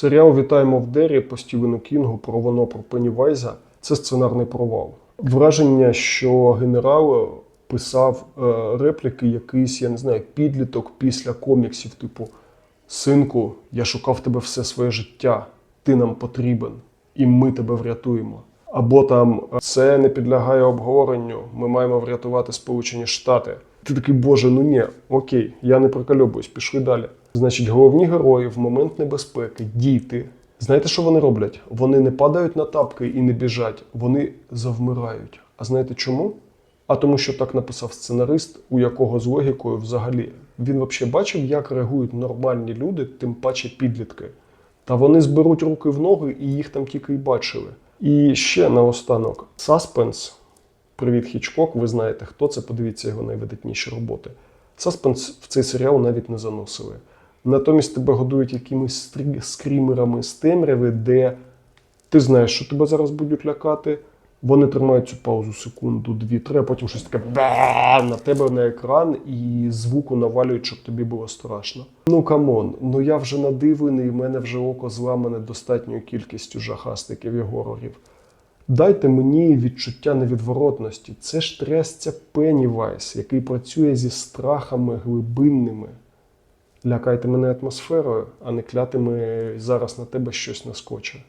Серіал Вітаємо в Дері по Стівену Кінгу про воно про Пеннівайза це сценарний провал. Враження, що генерал писав е, репліки якийсь, я не знаю, підліток після коміксів, типу Синку, я шукав тебе все своє життя, ти нам потрібен, і ми тебе врятуємо. Або там це не підлягає обговоренню, ми маємо врятувати Сполучені Штати. Ти такий, боже, ну ні, окей, я не прокальобуюсь, пішли далі. Значить, головні герої в момент небезпеки, діти. Знаєте, що вони роблять? Вони не падають на тапки і не біжать, вони завмирають. А знаєте чому? А тому, що так написав сценарист, у якого з логікою взагалі він взагалі бачив, як реагують нормальні люди, тим паче підлітки. Та вони зберуть руки в ноги і їх там тільки й бачили. І ще наостанок: Саспенс. Привіт, Хічкок. Ви знаєте, хто це. Подивіться його найвидатніші роботи. Саспенс в цей серіал навіть не заносили. Натомість тебе годують якимись скрімерами з темряви, де ти знаєш, що тебе зараз будуть лякати. Вони тримають цю паузу секунду, дві, три, а потім щось таке на тебе на екран і звуку навалюють, щоб тобі було страшно. Ну камон, ну я вже надивлений, в мене вже око зламане достатньою кількістю жахастиків і горорів. Дайте мені відчуття невідворотності. Це ж трясця Пеннівайс, який працює зі страхами глибинними. Лякайте мене атмосферою, а не клятими зараз на тебе щось наскоче.